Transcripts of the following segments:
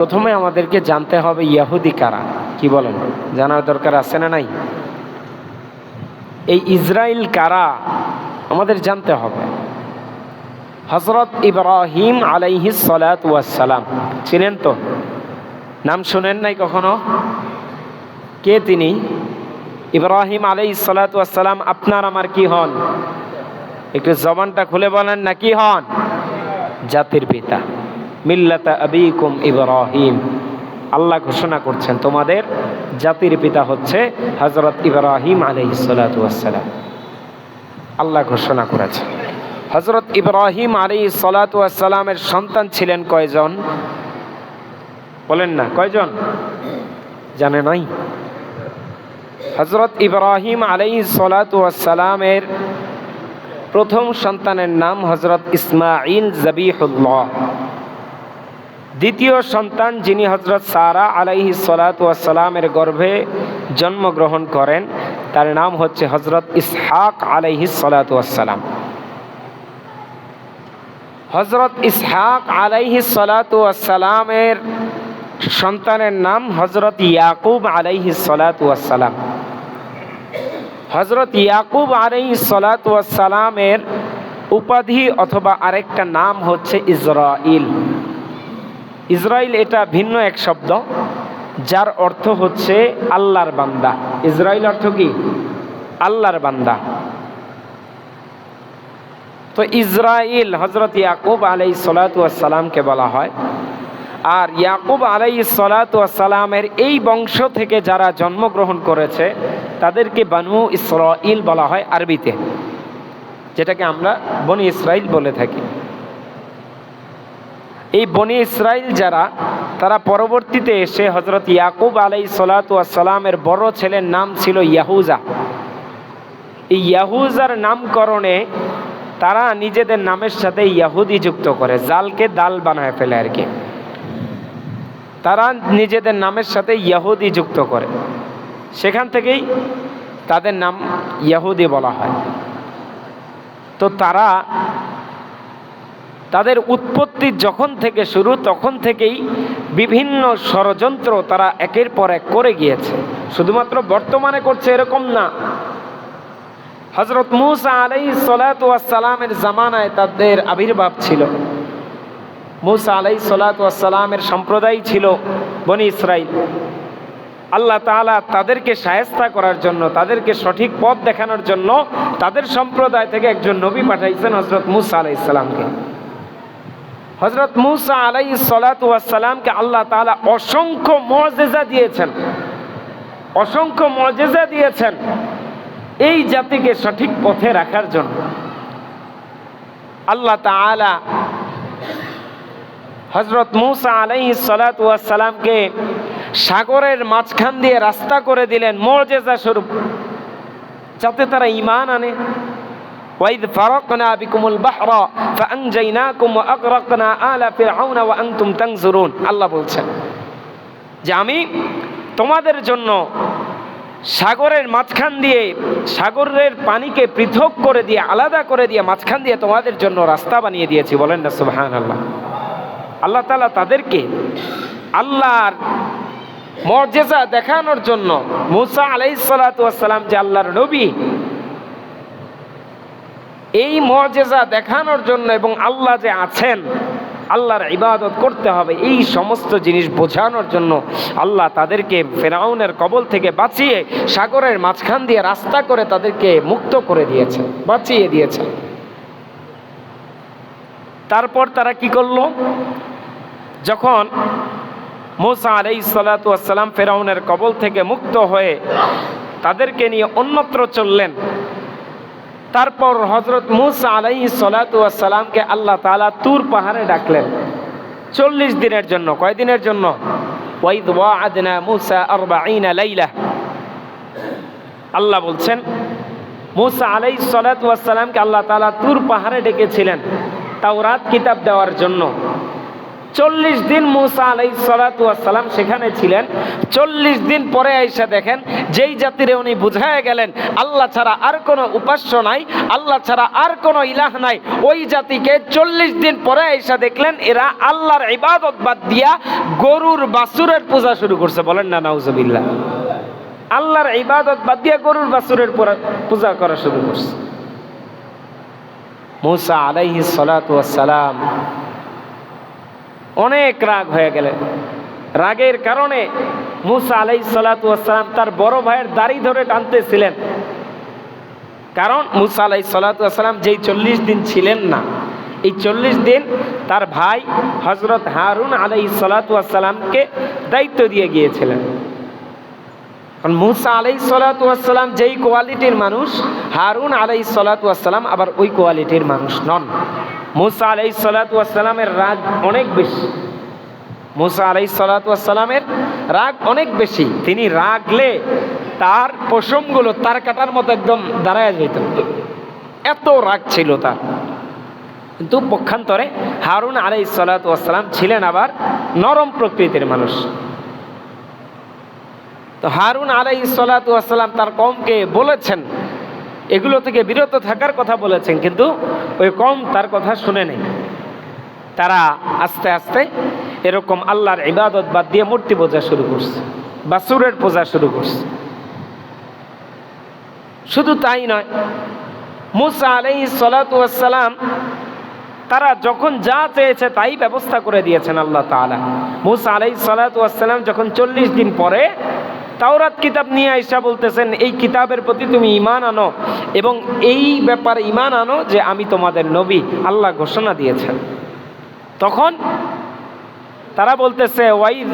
প্রথমে আমাদেরকে জানতে হবে ইয়াহুদি কারা? কি বলেন? জানার দরকার আছে না নাই? এই ইসরায়েল কারা? আমাদের জানতে হবে। হজরত ইব্রাহিম আলাইহিস সালাত ওয়াসসালাম চিনেন তো? নাম শুনেন নাই কখনো? কে তিনি? ইব্রাহিম আলাই ওয়াসসালাম আপনার আমার কি হন? একটু জবানটা খুলে বলেন না কি হন? জাতির পিতা। মিল্লাতা আবিকুম ইব্রাহিম। আল্লাহ ঘোষণা করছেন, তোমাদের জাতির পিতা হচ্ছে হজরত ইব্রাহিম আলাই সালাম। আল্লাহ ঘোষণা করেছে হজরত ইব্রাহিম আলী সালাতামের সন্তান ছিলেন কয়জন? বলেন না, কয়জন? জানে নাই। হজরত ইব্রাহিম আলাই সালাতামের প্রথম সন্তানের নাম হজরত ইসমাইল জবিহুল্লাহ। দ্বিতীয় সন্তান যিনি হজরত সারা আলাইহি সালাতামের গর্ভে জন্মগ্রহণ করেন, তার নাম হচ্ছে হজরত ইসহাক আলাইহি সালাতাম হজরত ইসহাক আলাইহি সালাতামের সন্তানের নাম হজরত ইয়াকুব আলাইহি সালাতাম হজরত ইয়াকুব আলাইহি সালাতামের উপাধি অথবা আরেকটা নাম হচ্ছে ইসরাইল ইসরায়েল এটা ভিন্ন এক শব্দ, যার অর্থ হচ্ছে আল্লাহর বান্দা। ইসরায়েল অর্থ কি? আল্লাহর বান্দা। তো ইসরায়েল হজরত ইয়াকুব আলাই সালাতামকে বলা হয়। আর ইয়াকুব আলাই সালাতামের এই বংশ থেকে যারা জন্মগ্রহণ করেছে, তাদেরকে বানু ইসরাইল বলা হয় আরবিতে, যেটাকে আমরা বনি ইসরায়েল বলে থাকি। এই বনি ইসরায়েল যারা, তারা পরবর্তীতে এসে হজরত ইয়াকুব আলাই সালাতামের বড় ছেলের নাম ছিল ইয়াহুজা। এই ইয়াহুজার নামকরণে তারা নিজেদের নামের সাথে ইয়াহুদি যুক্ত করে, জালকে দাল বানায় ফেলে আর কি। তারা নিজেদের নামের সাথে ইয়াহুদি যুক্ত করে। সেখান থেকেই তাদের নাম ইয়াহুদি বলা হয়। তো তারা তাদের উৎপত্তি যখন থেকে শুরু, তখন থেকেই বিভিন্ন ষড়যন্ত্র তারা একের পর এক করে গিয়েছে। শুধুমাত্র বর্তমানে করছে এরকম না। হজরত মুসা আলাই সালাতামের জামানায় তাদের আবির্ভাব ছিল। মুসা আলাই সালাতামের সম্প্রদায় ছিল বনি ইসরাইল। আল্লাহ তালা তাদেরকে সায়স্তা করার জন্য, তাদেরকে সঠিক পথ দেখানোর জন্য তাদের সম্প্রদায় থেকে একজন নবী পাঠাইছেন হজরত মুসা আলাই ইসলামকে হজরত মুসা আলাই সালাতামকে আল্লাহ তালা অসংখ্য মজেজা দিয়েছেন। অসংখ্য মজেজা দিয়েছেন এই জাতিকে সঠিক পথে রাখার জন্য। আল্লাহ তালা হজরত মুসা আলাই সালাতামকে সাগরের মাঝখান দিয়ে রাস্তা করে দিলেন মজেজা স্বরূপ, যাতে তারা ইমান আনে। ওয়াইদ ফারাকনা বিকুমুল বাহরা ফাআনজাইনাকুম ওয়া আগরাকনা আলা ফিরআউনা ওয়া আনতুম তানজুরুন আল্লাহ বলছেন যে আমি তোমাদের জন্য সাগরের মাঝখান দিয়ে, সাগরের পানিকে পৃথক করে দিয়ে, আলাদা করে দিয়ে মাঝখান দিয়ে তোমাদের জন্য রাস্তা বানিয়ে দিয়েছি। বলেন না সুবাহান আল্লাহ আল্লাহ তালা তাদেরকে আল্লাহর মর্যাদা দেখানোর জন্য মুসা আলাই সালাতাম যে আল্লাহর নবী এই মর্যাদা দেখানোর জন্য এবং আল্লাহ যে আছেন, আল্লাহর ইবাদত করতে হবে, এই সমস্ত জিনিস বোঝানোর জন্য আল্লাহ তাদেরকে ফেরাউনের কবল থেকে বাঁচিয়ে সাগরের মাঝখান দিয়ে রাস্তা করে তাদেরকে মুক্ত করে দিয়েছে, বাঁচিয়ে দিয়েছে। তারপর তারা কি করল? যখন মোসা আলাই সালাতাম ফেরাউনের কবল থেকে মুক্ত হয়ে তাদেরকে নিয়ে অন্যত্র চললেন তারপর হজরত মুসা আলাই সালাতামকে আল্লাহ তালা তুর পাহাড়ে ডাকলেন। চল্লিশ দিনের জন্য কয়দিনের জন্য? আল্লাহ বলছেন, মুসা আলাই সালাতামকে আল্লাহ তালা তুর পাহাড়ে ডেকেছিলেন তাও রাত কিতাব দেওয়ার জন্য। চল্লিশ দিন মুসা আলাই সালাম সেখানে ছিলেন। চল্লিশ দিন পরে আইসা দেখেন, যেই জাতিরে উনি বুঝায় গেলেন, আল্লাহ ছাড়া আর কোনো উপাস্য নাই, আল্লাহ ছাড়া আর কোনো ইলাহ নাই, ওই জাতিকে চল্লিশ দিন পরে আইসা দেখলেন, এরা আল্লাহর ইবাদত বাদ দিয়া গরুর বাসুরের পূজা শুরু করছে। বলেন না নাউজবিল্লা আল্লাহর ইবাদত বাদ দিয়া গরুর বাসুরের পূজা করা শুরু করছে। মুসা আলাইহি সালাম অনেক রাগ হয়ে গেলেন রাগের কারণে মুসা আলাই সালাতাম তার বড় ভাইয়ের দাড়ি ধরে টানতেছিলেন। কারণ মুসা আলাই সালাতাম যেই চল্লিশ দিন ছিলেন না, এই চল্লিশ দিন তার ভাই হজরত হারুন আলাই সালাতামকে দায়িত্ব দিয়ে গিয়েছিলেন। কারণ মুসা আলাই সালাতাম যেই কোয়ালিটির মানুষ, হারুন আলাই সালাতাম আবার ওই কোয়ালিটির মানুষ নন। মুসা আলাই সালাতামের রাগ অনেক বেশি। মুসা আলাই সালাতামের রাগ অনেক বেশি। তিনি রাগলে তার পশমগুলো তার কাটার মতো একদম দাঁড়ায় যেত। এত রাগ ছিল তার। কিন্তু পক্ষান্তরে হারুন আলাই সালাতাম ছিলেন আবার নরম প্রকৃতির মানুষ। তো হারুন আলাই সালাতাম তার কমকে বলেছেন, এগুলো থেকে বিরত থাকার কথা বলেছেন, কিন্তু ওই কম তার কথা শুনে নেই। তারা আস্তে আস্তে এরকম আল্লাহর ইবাদত বাদ দিয়ে মূর্তি পূজা শুরু করছে বাসুরের পূজা শুরু করছে। শুধু তাই নয়, মুসা আলাই সালাতাম তারা যখন যা চেয়েছে তাই ব্যবস্থা করে দিয়েছেন আল্লাহ তাআলা। মুসা আলাই সালাতাম যখন চল্লিশ দিন পরে তাওরাত কিতাব নিয়ে আইসা বলতেছেন, এই কিতাবের প্রতি তুমি ইমান আনো এবং এই ব্যাপারে ইমান আনো যে আমি তোমাদের নবী, আল্লাহ ঘোষণা দিয়েছেন। তখন তারা বলতেছে, ওয়াইদ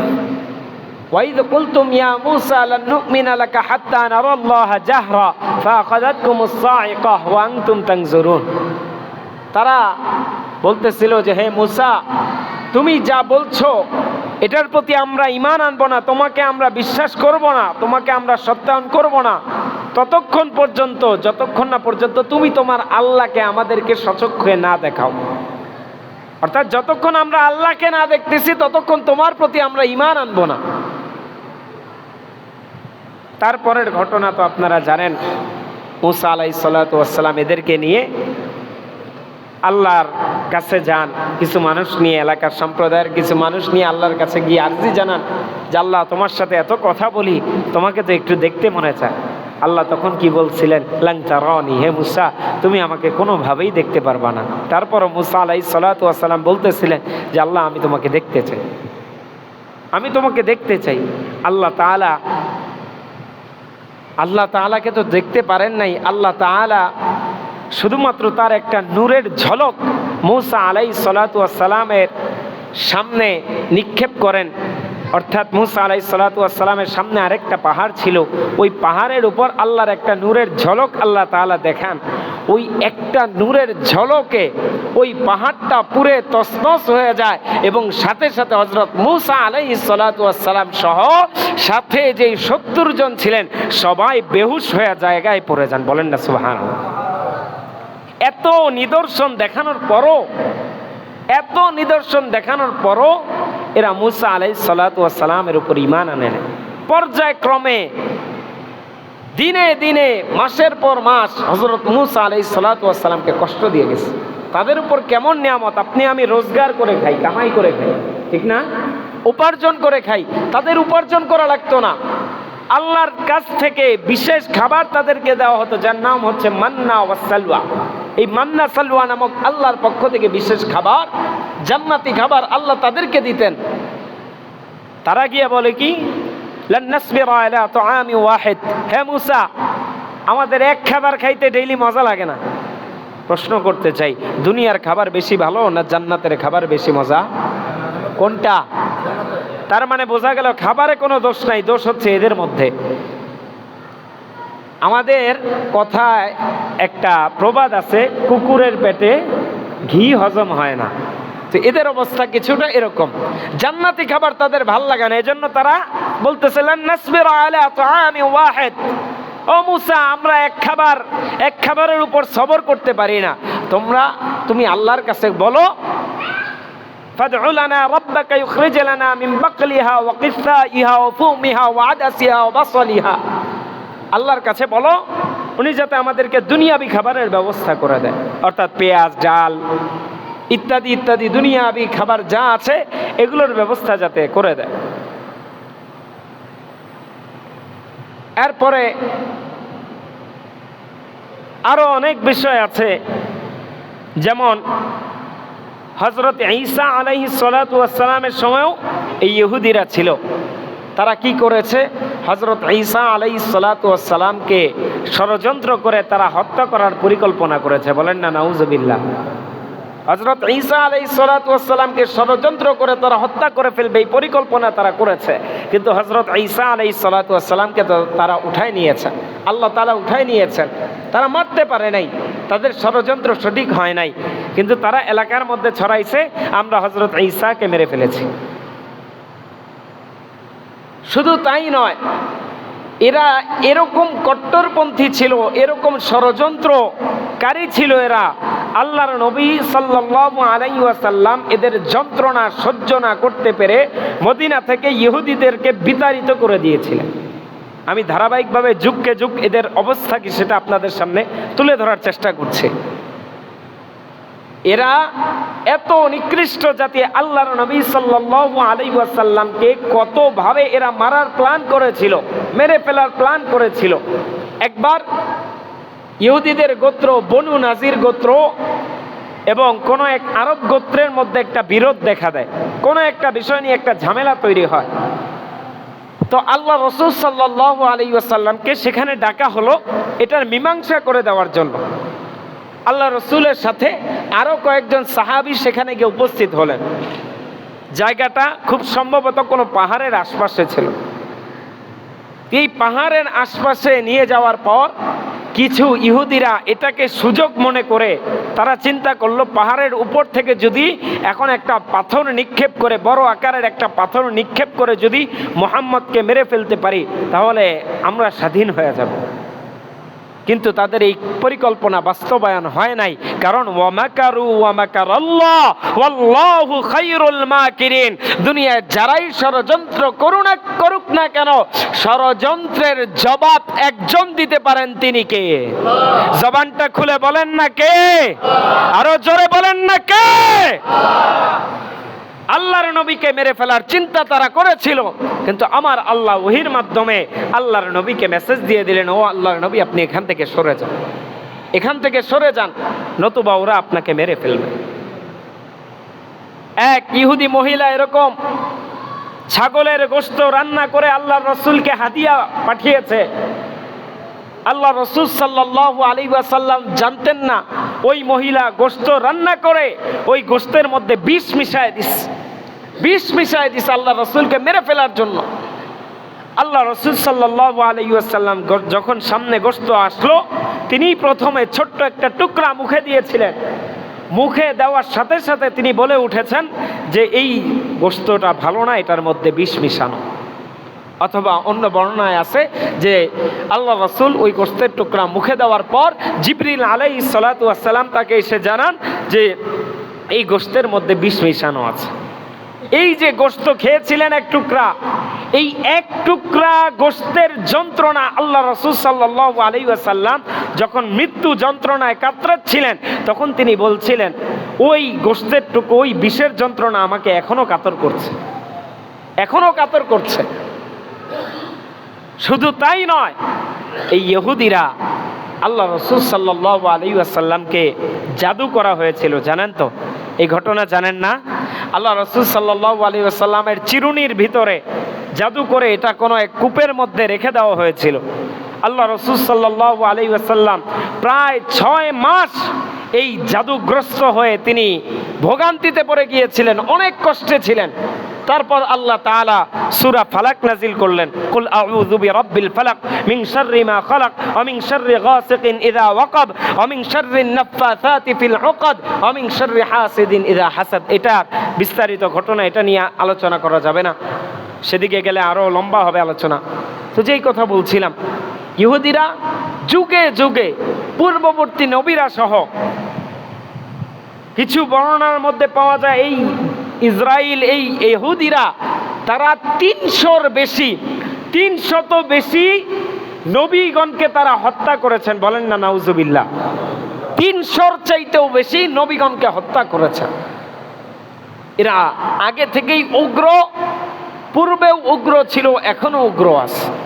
তারা বলতেছিল যে, হে মুসা, তুমি যা বলছো এটার প্রতি আমরা ইমান আনব না, তোমাকে আমরা বিশ্বাস করব না, তোমাকে আমরা সত্যায়ন করব না। ততক্ষণ পর্যন্ত, যতক্ষণ না পর্যন্ত তুমি তোমার আল্লাহকে আমাদেরকে সচক্ষে না দেখাও। অর্থাৎ যতক্ষণ আমরা আল্লাহকে না দেখতেছি, ততক্ষণ তোমার প্রতি আমরা ইমান আনব না। তারপরের ঘটনা তো আপনারা জানেন, মুসা আলাই সাল্লাম এদেরকে নিয়ে আল্লাহর কাছে যান, কিছু মানুষ নিয়ে, এলাকার সম্প্রদায়ের কিছু মানুষ নিয়ে আল্লাহর কাছে গিয়ে আর্জি জানান যে, আল্লাহ, তোমার সাথে এত কথা বলি, তোমাকে তো একটু দেখতে মনে চায়। আল্লাহ তখন কি বলছিলেন? লাংচা রনি হে মুসা, তুমি আমাকে কোনোভাবেই দেখতে পারবা না। তারপরও মুসা আলাই সালাতাম বলতেছিলেন যে, আল্লাহ, আমি তোমাকে দেখতে চাই। আমি তোমাকে দেখতে চাই। আল্লাহ তাআলা, আল্লাহ তাআলাকে তো দেখতে পারেন নাই। আল্লাহ তাআলা শুধুমাত্র তার একটা নূরের ঝলক মৌসা আলাই সালাতামের সামনে নিক্ষেপ করেন। অর্থাৎ মুসা আলাই সালাতামের সামনে আরেকটা পাহাড় ছিল। ওই পাহাড়ের উপর আল্লাহর একটা নূরের ঝলক আল্লাহ তাআলা দেখান। ওই একটা নূরের ঝলকে ওই পাহাড়টা পুরে তসনস হয়ে যায় এবং সাথে সাথে হজরত মুসা আলাই সালাতাম সহ সাথে যেই সত্তর জন ছিলেন, সবাই বেহুশ হয়ে জায়গায় পড়ে যান। বলেন না সুহান এত নিদর্শন দেখানোর পরও, এত নিদর্শন দেখানোর পরও এরা মুসা আলাই সালাতামের উপর ইমান আনে পর্যায়ক্রমে দিনে দিনে, মাসের পর মাস হজরত মুসা আলাই সালাতামকে কষ্ট দিয়ে গেছে। তাদের উপর কেমন নিয়ামত? আপনি আমি রোজগার করে খাই, কামাই করে খাই, ঠিক না? উপার্জন করে খাই, তাদের উপার্জন করা লাগতো না। আল্লাহর কাছ থেকে বিশেষ খাবার তাদেরকে দেওয়া হতো, যার নাম হচ্ছে মান্না ওয়া সালওয়া। এই মান্না সালওয়া নামক আল্লাহর পক্ষ থেকে বিশেষ খাবার, জান্নাতি খাবার আল্লাহ তাদেরকে দিতেন। তারা গিয়ে বলে কি ওয়াহিদ। হে মুসা, আমাদের এক খাবার খাইতে ডেইলি মজা লাগে না? প্রশ্ন করতে চাই, দুনিয়ার খাবার বেশি ভালো না জান্নাতের খাবার বেশি মজা? কোনটা? তার মানে বোঝা গেল খাবারে কোনো দোষ নাই, দোষ হচ্ছে এদের মধ্যে। আমাদের কথায় একটা প্রবাদ আছে কুকুরের পেটে ঘি হজম হয় না তো এদের অবস্থা কিছুটা এরকম জান্নাতি খাবার তাদের ভাল লাগে না এজন্য তারা বলতেছিলেন নাসবির আলা তুআমি ওয়াহিদ ও মুসা আমরা এক খাবার এক খাবারের উপর সবর করতে পারি না তোমরা তুমি আল্লাহর কাছে বলো فادع لنا ربك يخرج لنا من بقلها وقثائها وفومها وعدسها وبصلها আল্লাহর কাছে বলো, উনি যাতে আমাদেরকে দুনিয়াবি খাবারের ব্যবস্থা করে দেয়। অর্থাৎ পেঁয়াজ, ডাল, ইত্যাদি ইত্যাদি, দুনিয়াবি খাবার যা আছে, এগুলোর ব্যবস্থা যাতে করে দেয়। এরপরে আরও অনেক বিষয় আছে, যেমন হজরত ঈসা আলাইহি সালামের সময়ও এই ইহুদিরা ছিল। তারা কি করেছে? হজরত ঈসা আলাইহি সালামকে ষড়যন্ত্র করে তারা হত্যা করার পরিকল্পনা করেছে। বলেন না, নাউজবিল্লাহ। হজরত ঈসা আলাই সালাতামকে ষড়যন্ত্র করে তারা হত্যা করে ফেলবে, এই পরিকল্পনা তারা করেছে। কিন্তু হজরত ঈসা আলাই সালাতামকে তারা উঠাই নিয়েছেন আল্লাহ তালা উঠাই নিয়েছেন। তারা মারতে পারে নাই, তাদের ষড়যন্ত্র সঠিক হয় নাই। কিন্তু তারা এলাকার মধ্যে ছড়াইছে, আমরা হজরত ঈসাকে মেরে ফেলেছি। শুধু তাই নয়, এরা এরকম কট্টরপন্থী ছিল, এরকম ষড়যন্ত্রকারী ছিল এরা। আল্লাহর নবী সাল্লাল্লাহু আলাইহি ওয়াসাল্লাম এদের যন্ত্রণা সহ্য না করতে পেরে মদিনা থেকে ইহুদিদেরকে বিতাড়িত করে দিয়েছিলেন। আমি ধারাবাহিকভাবে যুগকে যুগ এদের অবস্থা কি সেটা আপনাদের সামনে তুলে ধরার চেষ্টা করছি। এরা এত নিকৃষ্ট জাতি আল্লাহর নবী সাল্লাল্লাহু আলাইহি ওয়াসাল্লামকে কতভাবে এরা মারার প্ল্যান করেছিল, মেরে ফেলার প্ল্যান করেছিল। একবার ইহুদিদের গোত্র বনু নাজির গোত্র এবং কোন এক আরব গোত্রের মধ্যে একটা বিরোধ দেখা দেয়। কোন একটা বিষয় নিয়ে একটা ঝামেলা তৈরি হয়। তো আল্লাহ রসুল সাল্লাহ আলী আসাল্লামকে সেখানে ডাকা হলো এটার মীমাংসা করে দেওয়ার জন্য। আল্লাহ রসুলের সাথে আরও কয়েকজন সাহাবি সেখানে গিয়ে উপস্থিত হলেন। জায়গাটা খুব সম্ভবত কোনো পাহাড়ের আশপাশে ছিল। এই পাহাড়ের আশপাশে নিয়ে যাওয়ার পর কিছু ইহুদিরা এটাকে সুযোগ মনে করে তারা চিন্তা করল, পাহাড়ের উপর থেকে যদি এখন একটা পাথর নিক্ষেপ করে, বড় আকারের একটা পাথর নিক্ষেপ করে যদি মোহাম্মদকে মেরে ফেলতে পারি, তাহলে আমরা স্বাধীন হয়ে যাব। কিন্তু তাদের এই পরিকল্পনা বাস্তবায়ন হয় নাই। কারণ দুনিয়ায় যারাই ষড়যন্ত্র করুন করুক না কেন, ষড়যন্ত্রের জবাব একজন দিতে পারেন তিনি কে? জবানটা খুলে বলেন না কে? আরও জোরে বলেন না কে? আল্লাহর নবীকে মেরে ফেলার চিন্তা তারা করেছিল। কিন্তু আমার আল্লাহ ওহির মাধ্যমে আল্লাহর নবীকে মেসেজ দিয়ে দিলেন, ও আল্লাহর নবী, আপনি এখান থেকে সরে যান। এখান থেকে সরে যান, নতুবা ওরা আপনাকে মেরে ফেলবে। এক ইহুদি মহিলা এরকম ছাগলের গোস্ত রান্না করে আল্লাহ রসুলকে হাদিয়া পাঠিয়েছে। আল্লাহ রসুল সাল্লাহ আলী ওয়াসাল্লাম জানতেন না, ওই মহিলা গোস্ত রান্না করে ওই গোস্তের মধ্যে বিষ মিশায় দিস বিষ মিশায় দিস আল্লাহ রসুলকে মেরে ফেলার জন্য। আল্লাহ রসুল সাল্লাহ আলাইসাল্লাম যখন সামনে গোস্ত আসলো তিনি প্রথমে ছোট্ট একটা টুকরা মুখে দিয়েছিলেন। মুখে দেওয়ার সাথে সাথে তিনি বলে উঠেছেন যে, এই গোস্তটা ভালো না, এটার মধ্যে বিষ মিশানো। অথবা অন্য বর্ণনায় আছে যে, আল্লাহ রসুল ওই গোস্তের টুকরা মুখে দেওয়ার পর জিবরিল আলাই সালাতাম তাকে এসে জানান যে, এই গোস্তের মধ্যে বিষ মিশানো আছে। এই যে গোস্ত খেয়েছিলেন এক টুকরা, এই এক টুকরা গোস্তের যন্ত্রণা আল্লাহ রসুল সাল্লাহ আলী আসাল্লাম যখন মৃত্যু যন্ত্রণায় কাতরাচ্ছিলেন, তখন তিনি বলছিলেন, ওই গোস্তের টুকু, ওই বিষের যন্ত্রণা আমাকে এখনও কাতর করছে। এখনও কাতর করছে। শুধু তাই নয়, এই ইহুদিরা আল্লাহ রসুল সাল্লাহ আলী আসাল্লামকে জাদু করা হয়েছিল, জানেন তো? এই ঘটনা জানেন না? আল্লাহ রসুল সাল্লাহ আলী আসাল্লামের চিরুনির ভিতরে জাদু করে এটা কোনো এক কূপের মধ্যে রেখে দেওয়া হয়েছিল। আল্লাহ রসুল সাল্লাহ আলী আসাল্লাম প্রায় ছয় মাস এই জাদুগ্রস্ত হয়ে তিনি ভোগান্তিতে পড়ে গিয়েছিলেন, অনেক কষ্টে ছিলেন। তারপর আল্লাহ তাআলা সূরা ফালাক নাজিল করলেন। কুল আউযু বিরাব্বিল ফালাক মিন শাররি মা খালাক ওয়া মিন শাররি গাসিকিন ইযা ওয়াকাব ওয়া মিন শাররি নাফাসাতি ফিল উকাদ ওয়া মিন শাররি হাসিদিন ইযা হাসাদ। এটা বিস্তারিত ঘটনা, এটা নিয়ে আলোচনা করা যাবে না। সেদিকে গেলে আরও লম্বা হবে আলোচনা। তো যেই কথা বলছিলাম, ইহুদিরা যুগে যুগে পূর্ববর্তী নবীরা সহ কিছু বর্ণনার মধ্যে পাওয়া যায় এই ইসরায়েল এই এহুদিরা তারা তিনশোর বেশি, তিনশত বেশি নবীগণকে তারা হত্যা করেছেন। বলেন না, নাউজুবিল্লাহ। তিনশোর চাইতেও বেশি নবীগণকে হত্যা করেছেন। এরা আগে থেকেই উগ্র, পূর্বেও উগ্র ছিল এখনও উগ্র আছে।